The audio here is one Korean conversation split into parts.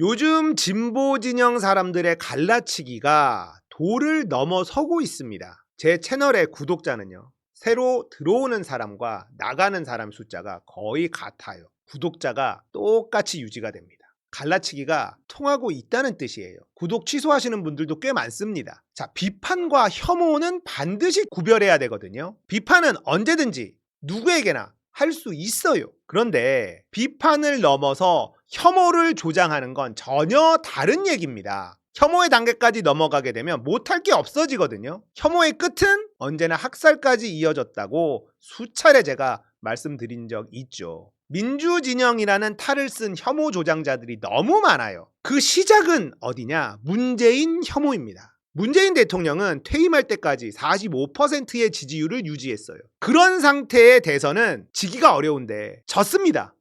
요즘 진보 진영 사람들의 갈라치기가 도를 넘어서고 있습니다. 제 채널의 구독자는요. 새로 들어오는 사람과 나가는 사람 숫자가 거의 같아요. 구독자가 똑같이 유지가 됩니다. 갈라치기가 통하고 있다는 뜻이에요. 구독 취소하시는 분들도 꽤 많습니다. 자, 비판과 혐오는 반드시 구별해야 되거든요. 비판은 언제든지 누구에게나 할 수 있어요. 그런데 비판을 넘어서 혐오를 조장하는 건 전혀 다른 얘기입니다. 혐오의 단계까지 넘어가게 되면 못할 게 없어지거든요. 혐오의 끝은 언제나 학살까지 이어졌다고 수차례 제가 말씀드린 적 있죠. 민주진영이라는 탈을 쓴 혐오 조장자들이 너무 많아요. 그 시작은 어디냐? 문재인 혐오입니다. 문재인 대통령은 퇴임할 때까지 45%의 지지율을 유지했어요. 그런 상태의 대선은 지기가 어려운데 졌습니다.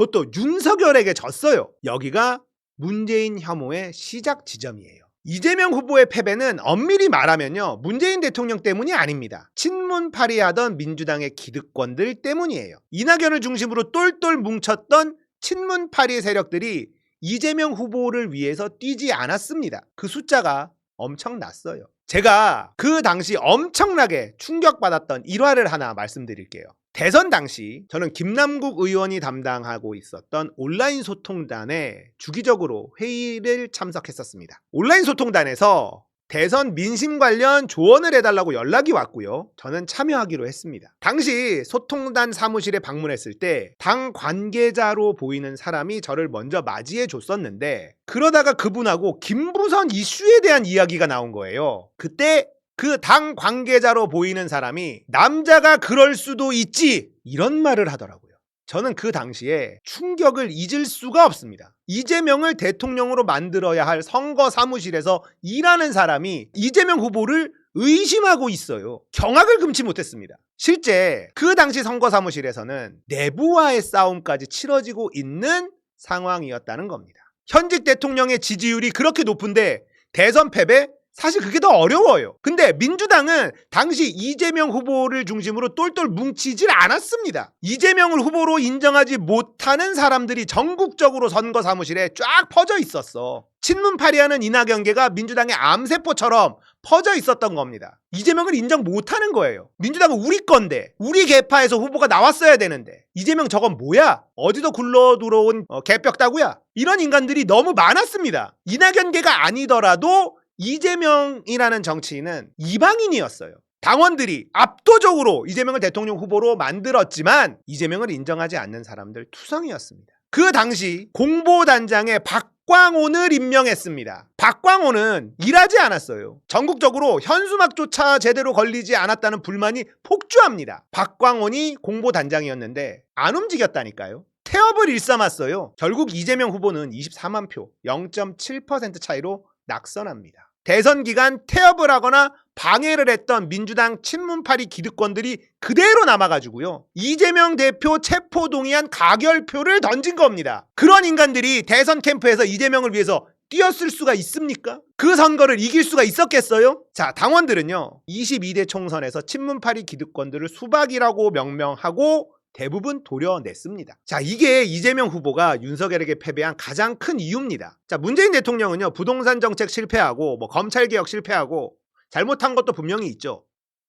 그것도 윤석열에게 졌어요. 여기가 문재인 혐오의 시작 지점이에요. 이재명 후보의 패배는 엄밀히 말하면요. 문재인 대통령 때문이 아닙니다. 친문파리 하던 민주당의 기득권들 때문이에요. 이낙연을 중심으로 똘똘 뭉쳤던 친문파리 세력들이 이재명 후보를 위해서 뛰지 않았습니다. 그 숫자가 엄청났어요. 제가 그 당시 엄청나게 충격받았던 일화를 하나 말씀드릴게요. 대선 당시 저는 김남국 의원이 담당하고 있었던 온라인 소통단에 주기적으로 회의를 참석했었습니다. 온라인 소통단에서 대선 민심 관련 조언을 해달라고 연락이 왔고요. 저는 참여하기로 했습니다. 당시 소통단 사무실에 방문했을 때 당 관계자로 보이는 사람이 저를 먼저 맞이해 줬었는데 그러다가 그분하고 김부선 이슈에 대한 이야기가 나온 거예요. 그때 그 당 관계자로 보이는 사람이 남자가 그럴 수도 있지 이런 말을 하더라고요. 저는 그 당시에 충격을 잊을 수가 없습니다. 이재명을 대통령으로 만들어야 할 선거 사무실에서 일하는 사람이 이재명 후보를 의심하고 있어요. 경악을 금치 못했습니다. 실제 그 당시 선거 사무실에서는 내부와의 싸움까지 치러지고 있는 상황이었다는 겁니다. 현직 대통령의 지지율이 그렇게 높은데 대선 패배? 사실 그게 더 어려워요. 근데 민주당은 당시 이재명 후보를 중심으로 똘똘 뭉치질 않았습니다. 이재명을 후보로 인정하지 못하는 사람들이 전국적으로 선거 사무실에 쫙 퍼져 있었어. 친문파리하는 이낙연계가 민주당의 암세포처럼 퍼져 있었던 겁니다. 이재명을 인정 못하는 거예요. 민주당은 우리 건데 우리 개파에서 후보가 나왔어야 되는데 이재명 저건 뭐야? 어디서 굴러 들어온 어, 개벽다구야? 이런 인간들이 너무 많았습니다. 이낙연계가 아니더라도 이재명이라는 정치인은 이방인이었어요. 당원들이 압도적으로 이재명을 대통령 후보로 만들었지만 이재명을 인정하지 않는 사람들 투성이었습니다. 그 당시 공보단장에 박광온을 임명했습니다. 박광온은 일하지 않았어요. 전국적으로 현수막조차 제대로 걸리지 않았다는 불만이 폭주합니다. 박광온이 공보단장이었는데 안 움직였다니까요. 태업을 일삼았어요. 결국 이재명 후보는 24만 표, 0.7% 차이로 낙선합니다. 대선 기간 태업을 하거나 방해를 했던 민주당 친문파리 기득권들이 그대로 남아가지고요. 이재명 대표 체포동의안 가결표를 던진 겁니다. 그런 인간들이 대선 캠프에서 이재명을 위해서 뛰었을 수가 있습니까? 그 선거를 이길 수가 있었겠어요? 자, 당원들은요. 22대 총선에서 친문파리 기득권들을 수박이라고 명명하고 대부분 도려냈습니다. 자, 이게 이재명 후보가 윤석열에게 패배한 가장 큰 이유입니다. 자, 문재인 대통령은요, 부동산 정책 실패하고, 뭐, 검찰 개혁 실패하고, 잘못한 것도 분명히 있죠.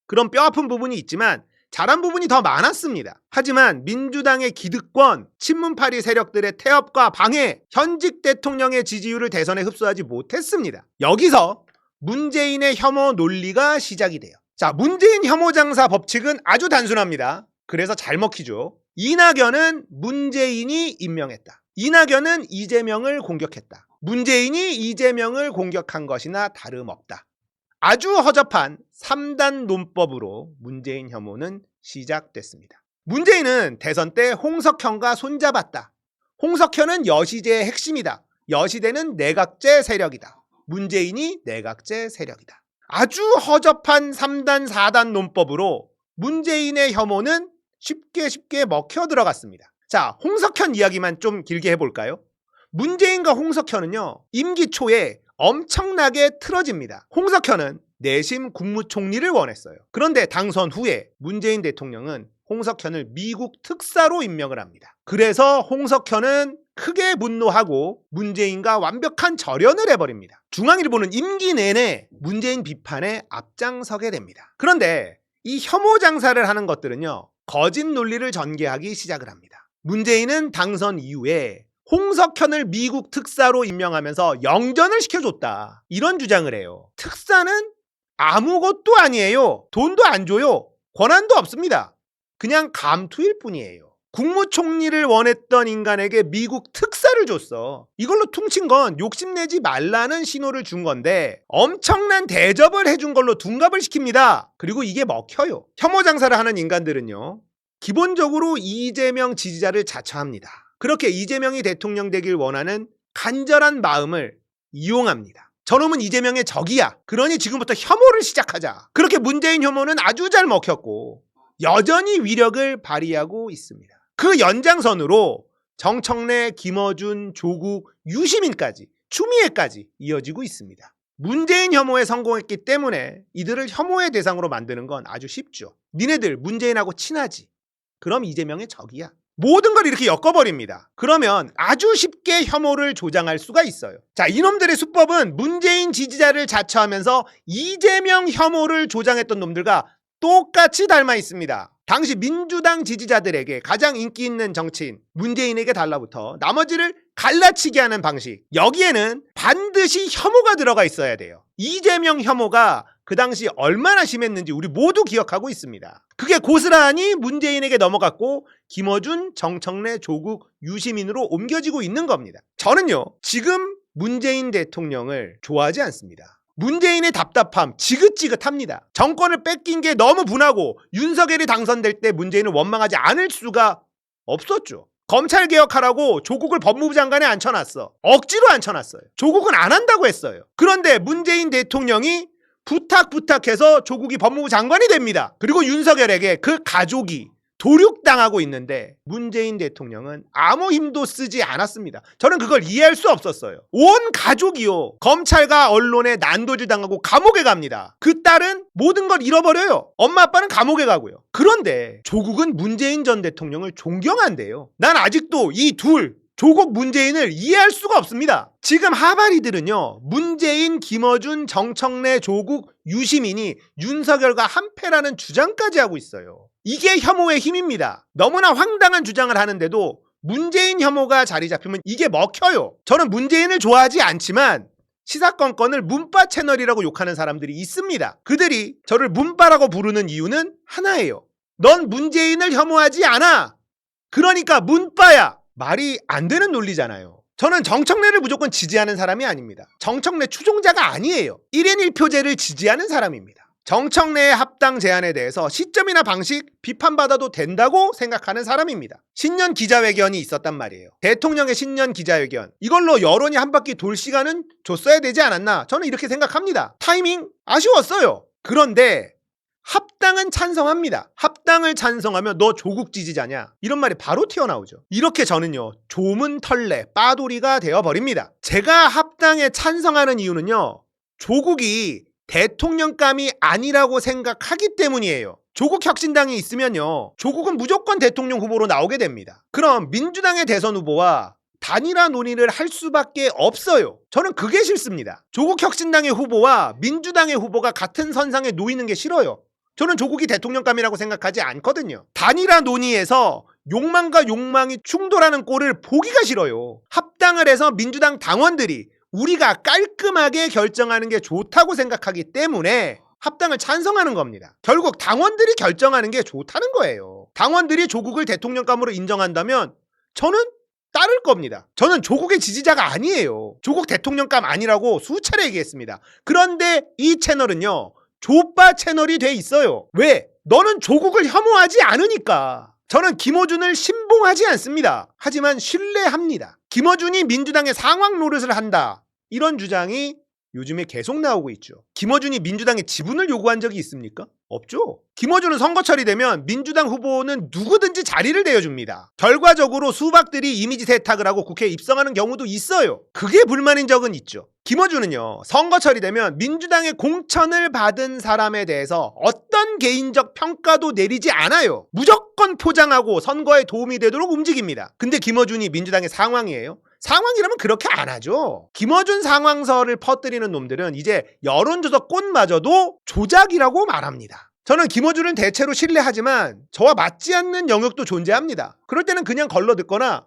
그런 뼈 아픈 부분이 있지만, 잘한 부분이 더 많았습니다. 하지만 민주당의 기득권, 친문파리 세력들의 태업과 방해, 현직 대통령의 지지율을 대선에 흡수하지 못했습니다. 여기서 문재인의 혐오 논리가 시작이 돼요. 자, 문재인 혐오 장사 법칙은 아주 단순합니다. 그래서 잘 먹히죠. 이낙연은 문재인이 임명했다. 이낙연은 이재명을 공격했다. 문재인이 이재명을 공격한 것이나 다름없다. 아주 허접한 3단 논법으로 문재인 혐오는 시작됐습니다. 문재인은 대선 때 홍석현과 손잡았다. 홍석현은 여시제의 핵심이다. 여시대는 내각제 세력이다. 문재인이 내각제 세력이다. 아주 허접한 3단 4단 논법으로 문재인의 혐오는 쉽게 쉽게 먹혀 들어갔습니다. 자, 홍석현 이야기만 좀 길게 해볼까요? 문재인과 홍석현은요, 임기 초에 엄청나게 틀어집니다. 홍석현은 내심 국무총리를 원했어요. 그런데 당선 후에 문재인 대통령은 홍석현을 미국 특사로 임명을 합니다. 그래서 홍석현은 크게 분노하고 문재인과 완벽한 절연을 해버립니다. 중앙일보는 임기 내내 문재인 비판에 앞장서게 됩니다. 그런데 이 혐오 장사를 하는 것들은요, 거짓 논리를 전개하기 시작을 합니다. 문재인은 당선 이후에 홍석현을 미국 특사로 임명하면서 영전을 시켜줬다. 이런 주장을 해요. 특사는 아무것도 아니에요. 돈도 안 줘요. 권한도 없습니다. 그냥 감투일 뿐이에요. 국무총리를 원했던 인간에게 미국 특사를 줬어. 이걸로 퉁친 건 욕심내지 말라는 신호를 준 건데 엄청난 대접을 해준 걸로 둔갑을 시킵니다. 그리고 이게 먹혀요. 혐오 장사를 하는 인간들은요. 기본적으로 이재명 지지자를 자처합니다. 그렇게 이재명이 대통령 되길 원하는 간절한 마음을 이용합니다. 저놈은 이재명의 적이야. 그러니 지금부터 혐오를 시작하자. 그렇게 문재인 혐오는 아주 잘 먹혔고 여전히 위력을 발휘하고 있습니다. 그 연장선으로 정청래, 김어준, 조국, 유시민까지 추미애까지 이어지고 있습니다. 문재인 혐오에 성공했기 때문에 이들을 혐오의 대상으로 만드는 건 아주 쉽죠. 니네들 문재인하고 친하지. 그럼 이재명의 적이야. 모든 걸 이렇게 엮어버립니다. 그러면 아주 쉽게 혐오를 조장할 수가 있어요. 자, 이놈들의 수법은 문재인 지지자를 자처하면서 이재명 혐오를 조장했던 놈들과 똑같이 닮아 있습니다. 당시 민주당 지지자들에게 가장 인기 있는 정치인 문재인에게 달라붙어 나머지를 갈라치게 하는 방식. 여기에는 반드시 혐오가 들어가 있어야 돼요. 이재명 혐오가 그 당시 얼마나 심했는지 우리 모두 기억하고 있습니다. 그게 고스란히 문재인에게 넘어갔고 김어준, 정청래, 조국, 유시민으로 옮겨지고 있는 겁니다. 저는요, 지금 문재인 대통령을 좋아하지 않습니다. 문재인의 답답함 지긋지긋합니다. 정권을 뺏긴 게 너무 분하고 윤석열이 당선될 때 문재인을 원망하지 않을 수가 없었죠. 검찰 개혁하라고 조국을 법무부 장관에 앉혀놨어. 억지로 앉혀놨어요. 조국은 안 한다고 했어요. 그런데 문재인 대통령이 부탁 부탁해서 조국이 법무부 장관이 됩니다. 그리고 윤석열에게 그 가족이 도륙당하고 있는데 문재인 대통령은 아무 힘도 쓰지 않았습니다. 저는 그걸 이해할 수 없었어요. 온 가족이요. 검찰과 언론에 난도질 당하고 감옥에 갑니다. 그 딸은 모든 걸 잃어버려요. 엄마 아빠는 감옥에 가고요. 그런데 조국은 문재인 전 대통령을 존경한대요. 난 아직도 이 둘 조국 문재인을 이해할 수가 없습니다. 지금 하바리들은요, 문재인, 김어준, 정청래, 조국, 유시민이 윤석열과 한패라는 주장까지 하고 있어요. 이게 혐오의 힘입니다. 너무나 황당한 주장을 하는데도 문재인 혐오가 자리 잡히면 이게 먹혀요. 저는 문재인을 좋아하지 않지만 시사건건을 문빠 채널이라고 욕하는 사람들이 있습니다. 그들이 저를 문빠라고 부르는 이유는 하나예요. 넌 문재인을 혐오하지 않아. 그러니까 문빠야. 말이 안 되는 논리잖아요. 저는 정청래를 무조건 지지하는 사람이 아닙니다. 정청래 추종자가 아니에요. 1인 1표제를 지지하는 사람입니다. 정청래의 합당 제안에 대해서 시점이나 방식 비판받아도 된다고 생각하는 사람입니다. 신년 기자회견이 있었단 말이에요. 대통령의 신년 기자회견. 이걸로 여론이 한 바퀴 돌 시간은 줬어야 되지 않았나? 저는 이렇게 생각합니다. 타이밍 아쉬웠어요. 그런데 합당은 찬성합니다. 합당을 찬성하면 너 조국 지지자냐? 이런 말이 바로 튀어나오죠. 이렇게 저는요, 조문 털레, 빠돌이가 되어버립니다. 제가 합당에 찬성하는 이유는요, 조국이 대통령감이 아니라고 생각하기 때문이에요. 조국 혁신당이 있으면요, 조국은 무조건 대통령 후보로 나오게 됩니다. 그럼 민주당의 대선 후보와 단일화 논의를 할 수밖에 없어요. 저는 그게 싫습니다. 조국 혁신당의 후보와 민주당의 후보가 같은 선상에 놓이는 게 싫어요. 저는 조국이 대통령감이라고 생각하지 않거든요. 단일화 논의에서 욕망과 욕망이 충돌하는 꼴을 보기가 싫어요. 합당을 해서 민주당 당원들이 우리가 깔끔하게 결정하는 게 좋다고 생각하기 때문에 합당을 찬성하는 겁니다. 결국 당원들이 결정하는 게 좋다는 거예요. 당원들이 조국을 대통령감으로 인정한다면 저는 따를 겁니다. 저는 조국의 지지자가 아니에요. 조국 대통령감 아니라고 수차례 얘기했습니다. 그런데 이 채널은요. 조빠 채널이 돼 있어요. 왜? 너는 조국을 혐오하지 않으니까. 저는 김어준을 신봉하지 않습니다. 하지만 신뢰합니다. 김어준이 민주당의 상황 노릇을 한다. 이런 주장이 요즘에 계속 나오고 있죠. 김어준이 민주당에 지분을 요구한 적이 있습니까? 없죠. 김어준은 선거철이 되면 민주당 후보는 누구든지 자리를 내어줍니다. 결과적으로 수박들이 이미지 세탁을 하고 국회에 입성하는 경우도 있어요. 그게 불만인 적은 있죠. 김어준은요, 선거철이 되면 민주당의 공천을 받은 사람에 대해서 어떤 어떤 개인적 평가도 내리지 않아요. 무조건 포장하고 선거에 도움이 되도록 움직입니다. 근데 김어준이 민주당의 상황이에요. 상황이라면 그렇게 안 하죠. 김어준 상황설을 퍼뜨리는 놈들은 이제 여론조사 꽃마저도 조작이라고 말합니다. 저는 김어준은 대체로 신뢰하지만 저와 맞지 않는 영역도 존재합니다. 그럴 때는 그냥 걸러 듣거나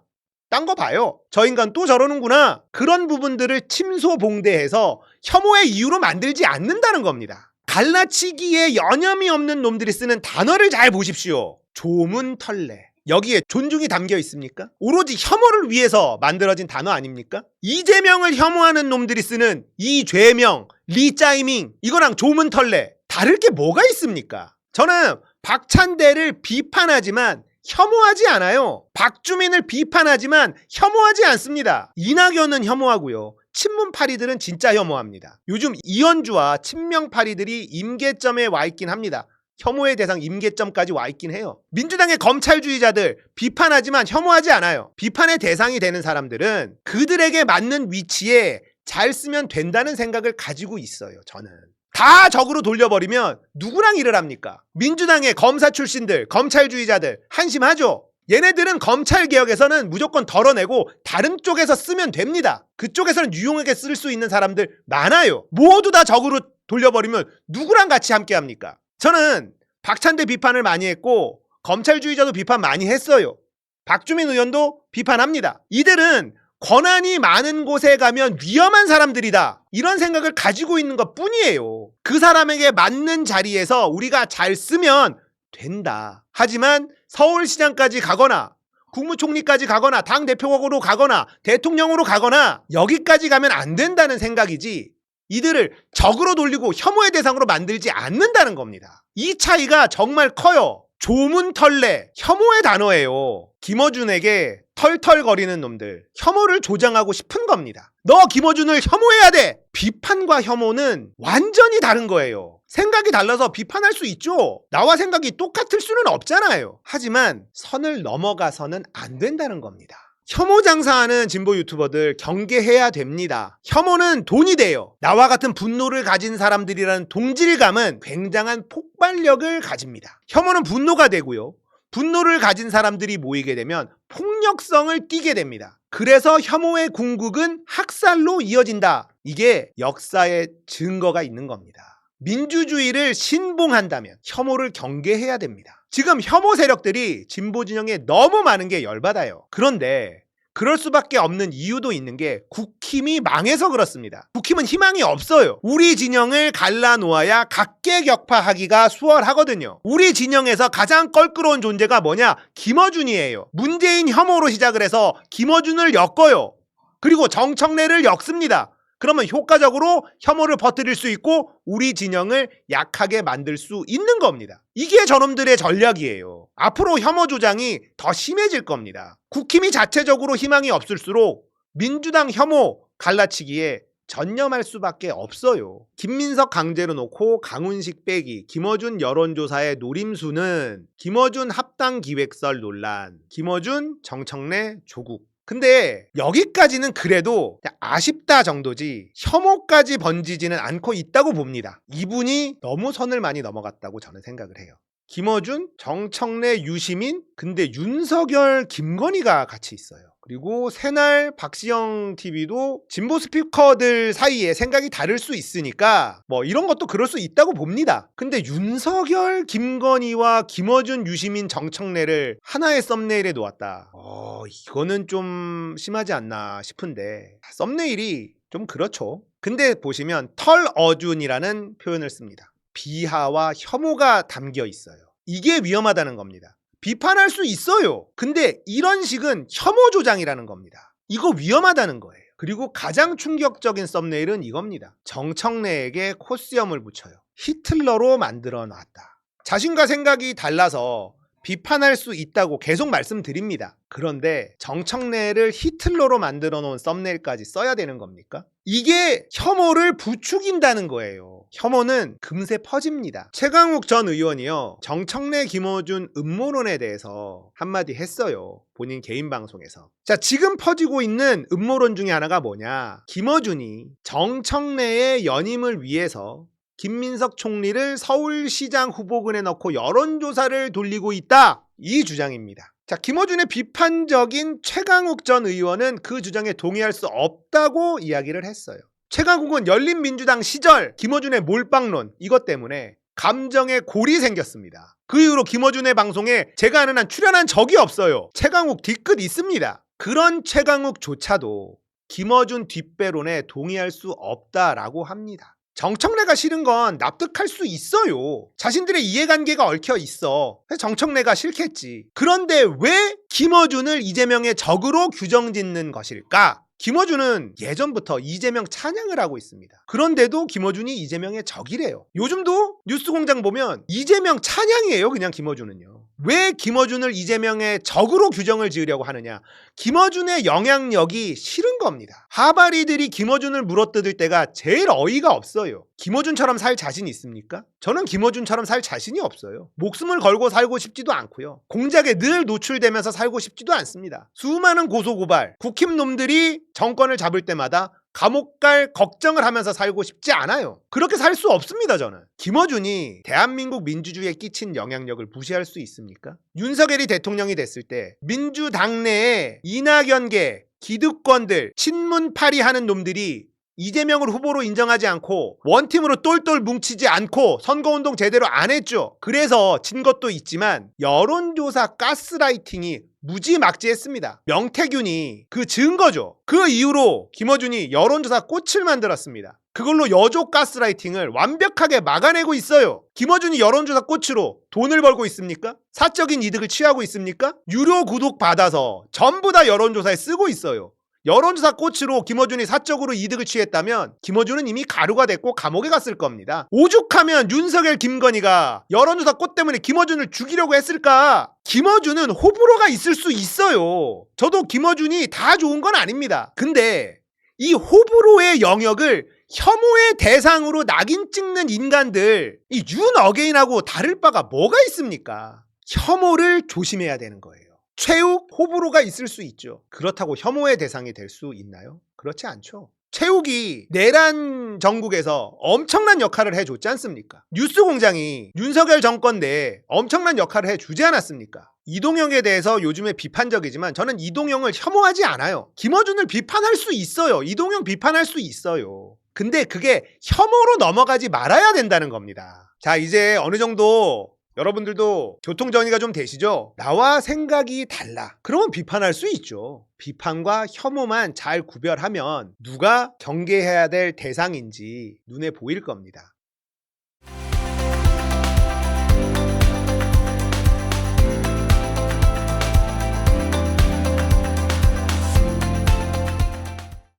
딴 거 봐요. 저 인간 또 저러는구나. 그런 부분들을 침소봉대해서 혐오의 이유로 만들지 않는다는 겁니다. 갈라치기에 여념이 없는 놈들이 쓰는 단어를 잘 보십시오. 조문털레. 여기에 존중이 담겨 있습니까? 오로지 혐오를 위해서 만들어진 단어 아닙니까? 이재명을 혐오하는 놈들이 쓰는 이 죄명, 리짜이밍 이거랑 조문털레 다를 게 뭐가 있습니까? 저는 박찬대를 비판하지만 혐오하지 않아요. 박주민을 비판하지만 혐오하지 않습니다. 이낙연은 혐오하고요. 친문파리들은 진짜 혐오합니다. 요즘 이현주와 친명파리들이 임계점에 와 있긴 합니다. 혐오의 대상 임계점까지 와 있긴 해요. 민주당의 검찰주의자들 비판하지만 혐오하지 않아요. 비판의 대상이 되는 사람들은 그들에게 맞는 위치에 잘 쓰면 된다는 생각을 가지고 있어요. 저는. 다 적으로 돌려버리면 누구랑 일을 합니까? 민주당의 검사 출신들, 검찰주의자들 한심하죠? 얘네들은 검찰 개혁에서는 무조건 덜어내고 다른 쪽에서 쓰면 됩니다. 그쪽에서는 유용하게 쓸 수 있는 사람들 많아요. 모두 다 적으로 돌려버리면 누구랑 같이 함께 합니까? 저는 박찬대 비판을 많이 했고 검찰주의자도 비판 많이 했어요. 박주민 의원도 비판합니다. 이들은 권한이 많은 곳에 가면 위험한 사람들이다. 이런 생각을 가지고 있는 것 뿐이에요. 그 사람에게 맞는 자리에서 우리가 잘 쓰면 된다. 하지만 서울시장까지 가거나 국무총리까지 가거나 당 대표로 가거나 대통령으로 가거나 여기까지 가면 안 된다는 생각이지 이들을 적으로 돌리고 혐오의 대상으로 만들지 않는다는 겁니다. 이 차이가 정말 커요. 조문털레, 혐오의 단어예요. 김어준에게 털털거리는 놈들, 혐오를 조장하고 싶은 겁니다. 너 김어준을 혐오해야 돼! 비판과 혐오는 완전히 다른 거예요. 생각이 달라서 비판할 수 있죠. 나와 생각이 똑같을 수는 없잖아요. 하지만 선을 넘어가서는 안 된다는 겁니다. 혐오 장사하는 진보 유튜버들 경계해야 됩니다. 혐오는 돈이 돼요. 나와 같은 분노를 가진 사람들이라는 동질감은 굉장한 폭발력을 가집니다. 혐오는 분노가 되고요. 분노를 가진 사람들이 모이게 되면 폭력성을 띠게 됩니다. 그래서 혐오의 궁극은 학살로 이어진다. 이게 역사의 증거가 있는 겁니다. 민주주의를 신봉한다면 혐오를 경계해야 됩니다. 지금 혐오 세력들이 진보 진영에 너무 많은 게 열받아요. 그런데 그럴 수밖에 없는 이유도 있는 게 국힘이 망해서 그렇습니다. 국힘은 희망이 없어요. 우리 진영을 갈라놓아야 각계격파하기가 수월하거든요. 우리 진영에서 가장 껄끄러운 존재가 뭐냐? 김어준이에요. 문재인 혐오로 시작을 해서 김어준을 엮어요. 그리고 정청래를 엮습니다. 그러면 효과적으로 혐오를 퍼뜨릴 수 있고 우리 진영을 약하게 만들 수 있는 겁니다. 이게 저놈들의 전략이에요. 앞으로 혐오 조장이 더 심해질 겁니다. 국힘이 자체적으로 희망이 없을수록 민주당 혐오 갈라치기에 전념할 수밖에 없어요. 김민석 강제로 놓고 강훈식 빼기, 김어준 여론조사의 노림수는 김어준 합당 기획설 논란, 김어준 정청래 조국. 근데 여기까지는 그래도 아쉽다 정도지 혐오까지 번지지는 않고 있다고 봅니다. 이분이 너무 선을 많이 넘어갔다고 저는 생각을 해요. 김어준, 정청래, 유시민, 근데 윤석열, 김건희가 같이 있어요. 그리고 새날 박시영 TV도 진보 스피커들 사이에 생각이 다를 수 있으니까 뭐 이런 것도 그럴 수 있다고 봅니다. 근데 윤석열, 김건희와 김어준, 유시민, 정청래를 하나의 썸네일에 놓았다. 어, 이거는 좀 심하지 않나 싶은데 썸네일이 좀 그렇죠. 근데 보시면 털어준이라는 표현을 씁니다. 비하와 혐오가 담겨 있어요. 이게 위험하다는 겁니다. 비판할 수 있어요. 근데 이런 식은 혐오 조장이라는 겁니다. 이거 위험하다는 거예요. 그리고 가장 충격적인 썸네일은 이겁니다. 정청래에게 코스염을 붙여요. 히틀러로 만들어 놨다. 자신과 생각이 달라서 비판할 수 있다고 계속 말씀드립니다. 그런데 정청래를 히틀러로 만들어 놓은 썸네일까지 써야 되는 겁니까? 이게 혐오를 부추긴다는 거예요. 혐오는 금세 퍼집니다. 최강욱 전 의원이요. 정청래 김어준 음모론에 대해서 한마디 했어요. 본인 개인 방송에서. 자, 지금 퍼지고 있는 음모론 중에 하나가 뭐냐? 김어준이 정청래의 연임을 위해서 김민석 총리를 서울시장 후보군에 넣고 여론조사를 돌리고 있다. 이 주장입니다. 자, 김어준의 비판적인 최강욱 전 의원은 그 주장에 동의할 수 없다고 이야기를 했어요. 최강욱은 열린민주당 시절 김어준의 몰빵론 이것 때문에 감정에 골이 생겼습니다. 그 이후로 김어준의 방송에 제가 아는 한 출연한 적이 없어요. 최강욱 뒤끝 있습니다. 그런 최강욱조차도 김어준 뒷배론에 동의할 수 없다라고 합니다. 정청래가 싫은 건 납득할 수 있어요. 자신들의 이해관계가 얽혀 있어. 정청래가 싫겠지. 그런데 왜 김어준을 이재명의 적으로 규정짓는 것일까? 김어준은 예전부터 이재명 찬양을 하고 있습니다. 그런데도 김어준이 이재명의 적이래요. 요즘도 뉴스공장 보면 이재명 찬양이에요. 그냥 김어준은요. 왜 김어준을 이재명의 적으로 규정을 지으려고 하느냐? 김어준의 영향력이 싫은 겁니다. 하바리들이 김어준을 물어뜯을 때가 제일 어이가 없어요. 김어준처럼 살 자신 있습니까? 저는 김어준처럼 살 자신이 없어요. 목숨을 걸고 살고 싶지도 않고요. 공작에 늘 노출되면서 살고 싶지도 않습니다. 수많은 고소고발, 국힘놈들이 정권을 잡을 때마다 감옥 갈 걱정을 하면서 살고 싶지 않아요. 그렇게 살 수 없습니다, 저는. 김어준이 대한민국 민주주의에 끼친 영향력을 무시할 수 있습니까? 윤석열이 대통령이 됐을 때 민주당 내에 이낙연계 기득권들 친문파리 하는 놈들이 이재명을 후보로 인정하지 않고 원팀으로 똘똘 뭉치지 않고 선거운동 제대로 안 했죠. 그래서 진 것도 있지만 여론조사 가스라이팅이 무지막지했습니다. 명태균이 그 증거죠. 그 이후로 김어준이 여론조사 꽃을 만들었습니다. 그걸로 여조 가스라이팅을 완벽하게 막아내고 있어요. 김어준이 여론조사 꽃으로 돈을 벌고 있습니까? 사적인 이득을 취하고 있습니까? 유료 구독 받아서 전부 다 여론조사에 쓰고 있어요. 여론조사 꽃으로 김어준이 사적으로 이득을 취했다면 김어준은 이미 가루가 됐고 감옥에 갔을 겁니다. 오죽하면 윤석열 김건희가 여론조사 꽃 때문에 김어준을 죽이려고 했을까? 김어준은 호불호가 있을 수 있어요. 저도 김어준이 다 좋은 건 아닙니다. 근데 이 호불호의 영역을 혐오의 대상으로 낙인 찍는 인간들 이 윤 어게인하고 다를 바가 뭐가 있습니까? 혐오를 조심해야 되는 거예요. 최욱 호불호가 있을 수 있죠. 그렇다고 혐오의 대상이 될 수 있나요? 그렇지 않죠. 최욱이 내란 정국에서 엄청난 역할을 해줬지 않습니까? 뉴스 공장이 윤석열 정권 내에 엄청난 역할을 해주지 않았습니까? 이동영에 대해서 요즘에 비판적이지만 저는 이동영을 혐오하지 않아요. 김어준을 비판할 수 있어요. 이동영 비판할 수 있어요. 근데 그게 혐오로 넘어가지 말아야 된다는 겁니다. 자, 이제 어느 정도 여러분들도 교통 정리가 좀 되시죠? 나와 생각이 달라. 그러면 비판할 수 있죠. 비판과 혐오만 잘 구별하면 누가 경계해야 될 대상인지 눈에 보일 겁니다.